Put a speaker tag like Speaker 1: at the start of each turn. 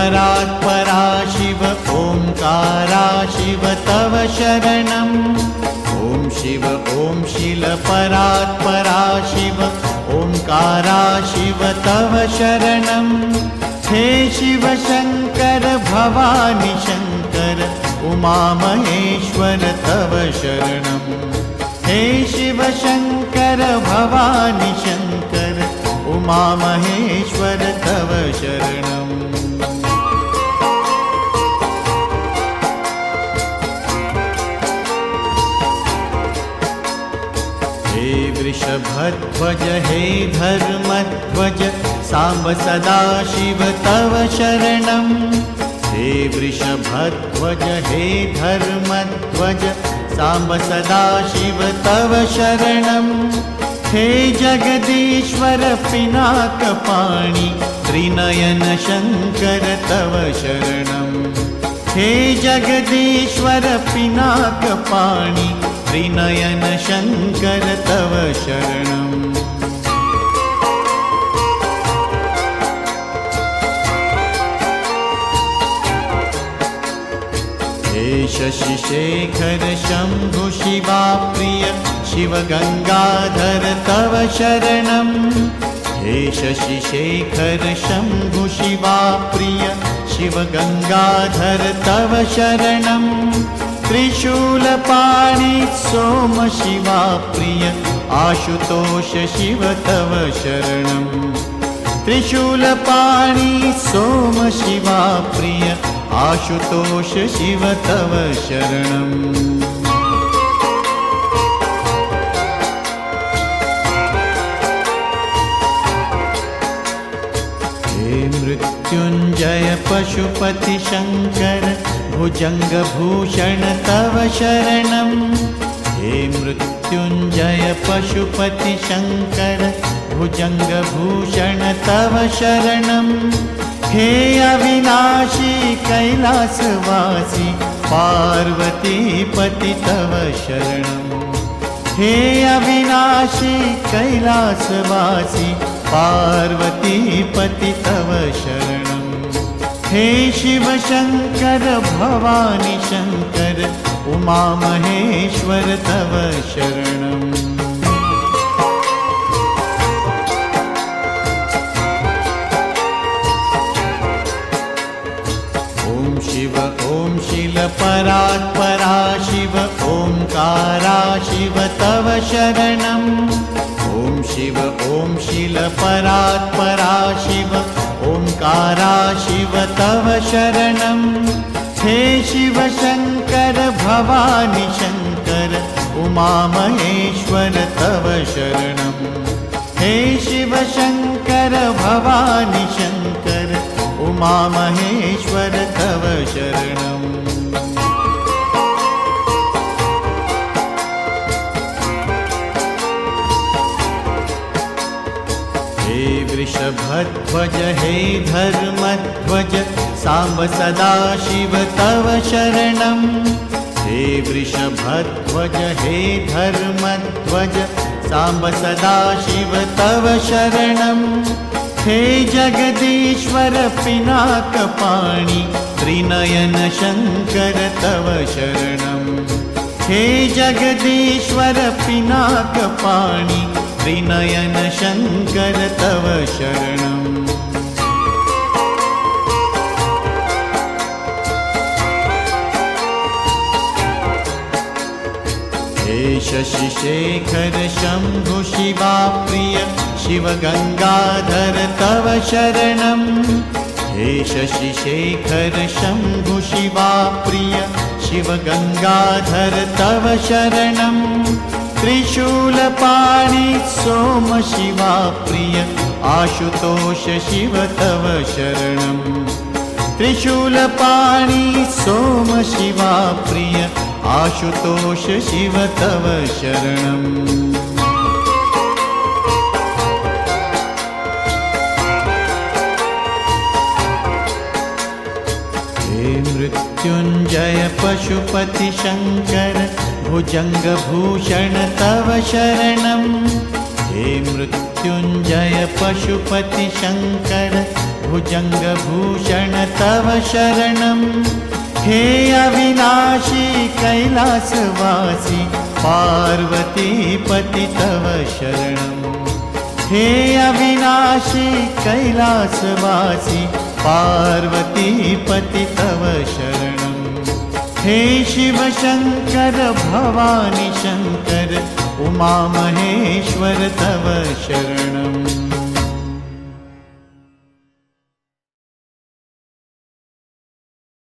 Speaker 1: शिव ॐ शिलपरात्परा शिव ओङ्कारा शिव तव शरणम्। ॐ शिव ॐ शिलपरात्परा शिव ओङ्कारा शिव, तव शरणम्। हे शिव शङ्कर भवानि शङ्कर उमामहेश्वर, तव शरणम्। हे शिव शङ्कर भवानि शङ्कर उमामहेश्वर, तव शरणम्। वृषभध्वज हे धर्मध्वज साम्ब सदा शिव तव शरणम् हे वृषभध्वज हे धर्मध्वज साम्ब सदा शिव तव शरणम् हे जगदीश्वर पिनाकपाणि त्रिनयन शङ्कर तव शरणम् हे जगदीश्वर पिनाकपाणि त्रिनयन शङ्कर तव शरणम्। हे शशिशेखर शम्भु शिवा प्रिय शिव गङ्गाधर तव शरणम्। हे शशिशेखर शम्भु शिवा प्रिय शिव गङ्गाधर तव शरणम् त्रिशूलपाणि सोम शिवा प्रिय, आशुतोष शिव तव शरणम्। त्रिशूलपाणि सोम शिवा प्रिय, आशुतोष शिव तव शरणम्। मृत्युञ्जय पशुपति शङ्कर भुजङ्गभूषण तव शरणम् हे मृत्युञ्जय पशुपति शङ्कर भुजङ्गभूषण तव शरणम् हे अविनाशी कैलासवासी, पार्वतीपति तव शरणम् हे अविनाशी कैलासवासी पार्वतीपति तव शरणम् हे शिवशङ्कर भवानि शङ्कर उमामहेश्वर तव शरणम् ॐ शिव ॐ शिलपरात्परा शिव ओङ्कारा शिव तव शरणम् शिव ॐ शिलपरात्परा शिव ओङ्कारा शिव तव शरणम् हे शिव शङ्कर भवानि शङ्कर उमामहेश्वर तव शरणम् हे शिव शङ्कर भवानि शङ्कर उमामहेश्वर तव शरणम् वृषभध्वज हे धर्मध्वज साम्ब सदा शिव तव शरणम् हे वृषभध्वज हे धर्मध्वज साम्ब सदा शिव तव शरणम् हे जगदीश्वर पिनाकपाणि त्रिनयन शङ्कर तव शरणम् हे जगदीश्वर पिनाकपाणि त्रिनयन शङ्कर तव शरणम्। हे शशिशेखर शम्भु शिवा प्रिय शिव गङ्गाधर तव शरणम्। हे शशिशेखर शम्भु शिवा प्रिय शिव गङ्गाधर तव शरणम् त्रिशूलपाणि सोम शिवा प्रिय आशुतोष शिव तव शरणम् त्रिशूलपाणि सोम शिवा प्रिय आशुतोष शिव तव शरणम् मृत्युञ्जय पशुपति शङ्कर भुजङ्गभूषण तव शरणम् हे मृत्युञ्जय पशुपति शङ्कर भुजङ्गभूषण तव शरणम् हे अविनाशी कैलासवासी, पार्वतीपति तव शरणम् हे अविनाशी कैलासवासी पार्वतीपति तव शरण। हे शिवशङ्कर भवानि शङ्कर उमामहेश्वर तव शरणम्